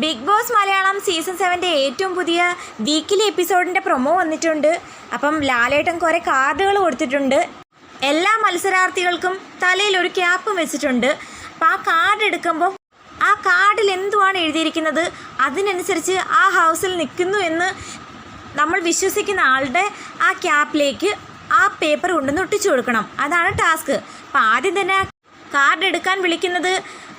Big Boss Malayalam season സെവന്റെ ഏറ്റവും പുതിയ വീക്കിലി എപ്പിസോഡിന്റെ പ്രൊമോ വന്നിട്ടുണ്ട്. അപ്പം ലാലേട്ടൻ കുറേ കാർഡുകൾ കൊടുത്തിട്ടുണ്ട്. എല്ലാ മത്സരാർത്ഥികൾക്കും തലയിൽ ഒരു ക്യാപ്പും വെച്ചിട്ടുണ്ട്. അപ്പം ആ കാർഡ് എടുക്കുമ്പോൾ ആ കാർഡിൽ എന്തുവാണ് എഴുതിയിരിക്കുന്നത്? അതിനനുസരിച്ച് ആ ഹൗസിൽ നിൽക്കുന്നു എന്ന് നമ്മൾ വിശ്വസിക്കുന്ന ആളുടെ ആ ക്യാപ്പിലേക്ക് ആ പേപ്പർ കൊണ്ടുവന്ന് ഒട്ടിച്ചു കൊടുക്കണം. അതാണ് ടാസ്ക്. അപ്പം ആദ്യം തന്നെ കാർഡ് എടുക്കാൻ വിളിക്കുന്നത്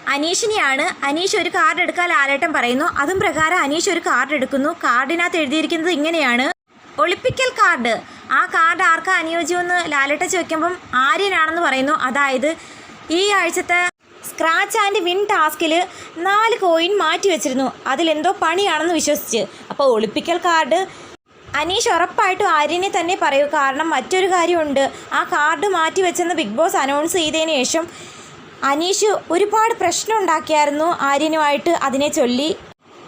അനീഷിനെയാണ് അനീഷ് ഒരു കാർഡ് എടുക്കാൻ ലാലേട്ടൻ പറയുന്നു. അതും പ്രകാരം അനീഷ് ഒരു കാർഡ് എടുക്കുന്നു. കാർഡിനകത്ത് എഴുതിയിരിക്കുന്നത് ഇങ്ങനെയാണ്. ഒളിപ്പിക്കൽ കാർഡ് ആ കാർഡ് ആർക്കാ അനുയോജ്യമെന്ന് ലാലേട്ടൻ ചോദിക്കുമ്പം ആര്യനാണെന്ന് പറയുന്നു. അതായത് ഈ ആഴ്ചത്തെ സ്ക്രാച്ച് ആൻഡ് വിൻ ടാസ്കിൽ നാല് കോയിൻ മാറ്റി വെച്ചിരുന്നു. അതിലെന്തോ പണിയാണെന്ന് വിശ്വസിച്ച്. അപ്പോൾ ഒളിപ്പിക്കൽ കാർഡ് അനീഷ് ഉറപ്പായിട്ടും ആര്യനെ തന്നെ പറയൂ. കാരണം മറ്റൊരു കാര്യമുണ്ട്. ആ കാർഡ് മാറ്റി വെച്ചെന്ന് ബിഗ് ബോസ് അനൗൺസ് ചെയ്തതിന് ശേഷം അനീഷ് ഒരുപാട് പ്രശ്നം ഉണ്ടാക്കിയായിരുന്നു ആര്യനുമായിട്ട് അതിനെ ചൊല്ലി.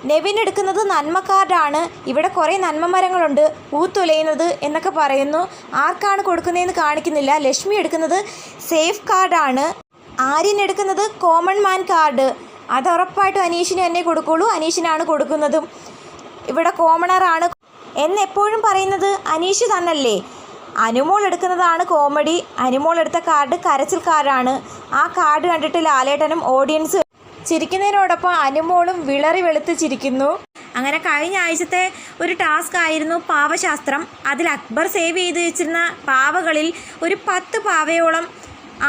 നെവിൻ എടുക്കുന്നത് നന്മ കാർഡാണ് ഇവിടെ കുറേ നന്മ മരങ്ങളുണ്ട് പൂത്തുലയുന്നത് എന്നൊക്കെ പറയുന്നു. ആർക്കാണ് കൊടുക്കുന്നതെന്ന് കാണിക്കുന്നില്ല. ലക്ഷ്മി എടുക്കുന്നത് സേഫ് കാർഡാണ്. ആര്യൻ എടുക്കുന്നത് കോമൺ മാൻ കാർഡ്. അത് ഉറപ്പായിട്ടും അനീഷിന് തന്നെ കൊടുക്കുള്ളൂ. അനീഷിനാണ് കൊടുക്കുന്നതും. ഇവിടെ കോമണറാണ് എന്നെപ്പോഴും പറയുന്നത് അനീഷ് തന്നല്ലേ? അനുമോൾ എടുക്കുന്നതാണ് കോമഡി അനുമോൾ എടുത്ത കാർഡ് കരച്ചിൽ കാർഡാണ്. ആ കാർഡ് കണ്ടിട്ട് ലാലേട്ടനും ഓഡിയൻസ് ചിരിക്കുന്നതിനോടൊപ്പം അനുമോളും വിളറി വെളുത്ത് ചിരിക്കുന്നു. അങ്ങനെ കഴിഞ്ഞ ആഴ്ചത്തെ ഒരു ടാസ്ക് ആയിരുന്നു പാവശാസ്ത്രം. അതിൽ അക്ബർ സേവ് ചെയ്ത് വെച്ചിരുന്ന പാവകളിൽ ഒരു പത്ത് പാവയോളം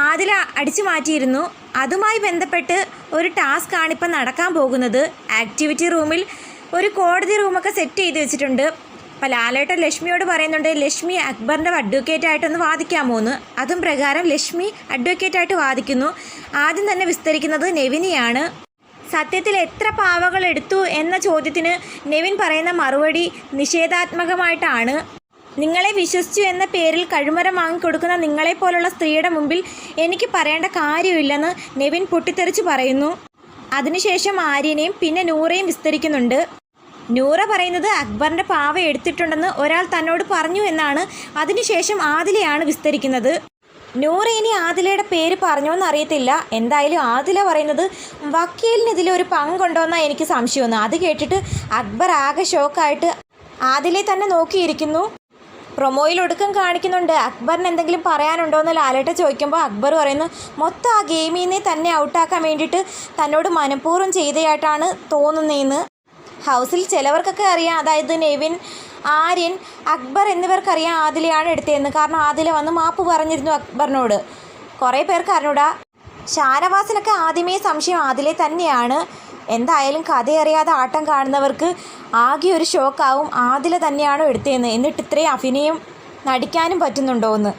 ആദില അടിച്ചു മാറ്റിയിരുന്നു. അതുമായി ബന്ധപ്പെട്ട് ഒരു ടാസ്ക് ആണ് ഇപ്പം നടക്കാൻ പോകുന്നത്. ആക്ടിവിറ്റി റൂമിൽ ഒരു കോടതി റൂമൊക്കെ സെറ്റ് ചെയ്ത് വെച്ചിട്ടുണ്ട്. അപ്പോൾ ലാലേട്ടൻ ലക്ഷ്മിയോട് പറയുന്നുണ്ട് ലക്ഷ്മി അക്ബറിന്റെ അഡ്വക്കേറ്റ് ആയിട്ടൊന്ന് വാദിക്കാമോ എന്ന് അതും പ്രകാരം ലക്ഷ്മി അഡ്വക്കേറ്റ് ആയിട്ട് വാദിക്കുന്നു. ആദ്യം തന്നെ വിസ്തരിക്കുന്നത് നെവിനിയാണ്. സത്യത്തിൽ എത്ര പാവകൾ എടുത്തു എന്ന ചോദ്യത്തിന് നെവിൻ പറയുന്ന മറുപടി നിഷേധാത്മകമായിട്ടാണ്. നിങ്ങളെ വിശ്വസിച്ചു എന്ന പേരിൽ കഴിമരം വാങ്ങിക്കൊടുക്കുന്ന നിങ്ങളെപ്പോലുള്ള സ്ത്രീയുടെ മുമ്പിൽ എനിക്ക് പറയേണ്ട കാര്യമില്ലെന്ന് നെവിൻ പൊട്ടിത്തെറിച്ച് പറയുന്നു. അതിനുശേഷം ആര്യനെയും പിന്നെ നൂറേയും വിസ്തരിക്കുന്നുണ്ട്. നൂറ പറയുന്നത് അക്ബറിന്റെ പാവ എടുത്തിട്ടുണ്ടെന്ന് ഒരാൾ തന്നോട് പറഞ്ഞു എന്നാണ്. അതിനുശേഷം ആദിലയാണ് വിസ്തരിക്കുന്നത്. നൂറ് ഇനി ആദിലയുടെ പേര് പറഞ്ഞോന്ന് അറിയത്തില്ല. എന്തായാലും ആദില പറയുന്നത് വക്കീലിന് ഇതിലൊരു പങ്കുണ്ടോന്നാണ് എനിക്ക് സംശയമൊന്നും. അത് കേട്ടിട്ട് അക്ബർ ആകെ ഷോക്കായിട്ട് ആദിലെ തന്നെ നോക്കിയിരിക്കുന്നു. പ്രൊമോയിൽ ഒടുക്കം കാണിക്കുന്നുണ്ട്. അക്ബറിന് എന്തെങ്കിലും പറയാനുണ്ടോ എന്ന് ലാലേട്ട ചോദിക്കുമ്പോൾ അക്ബർ പറയുന്നു മൊത്തം ആ ഗെയിമിൽ നിന്നേ തന്നെ ഔട്ടാക്കാൻ വേണ്ടിയിട്ട് തന്നോട് മനഃപൂർവം ചെയ്തതായിട്ടാണ് തോന്നുന്നതെന്ന് ഹൗസിൽ ചിലവർക്കൊക്കെ അറിയാം. അതായത് നെവിൻ ആര്യൻ അക്ബർ എന്നിവർക്കറിയാം ആദിലയാണ് എടുത്തതെന്ന്. കാരണം ആദില വന്ന് മാപ്പ് പറഞ്ഞിരുന്നു അക്ബറിനോട്. കുറേ പേർക്ക് അറിഞ്ഞൂടാ. ഷാനവാസിനൊക്കെ ആദ്യമേ സംശയം ആദിലെ തന്നെയാണ്. എന്തായാലും കഥയറിയാതെ ആട്ടം കാണുന്നവർക്ക് ആകെ ഒരു ഷോക്കാവും ആദില തന്നെയാണോ എടുത്തതെന്ന്. എന്നിട്ട് ഇത്രയും അഭിനയം നടിക്കാനും പറ്റുന്നുണ്ടോ എന്ന്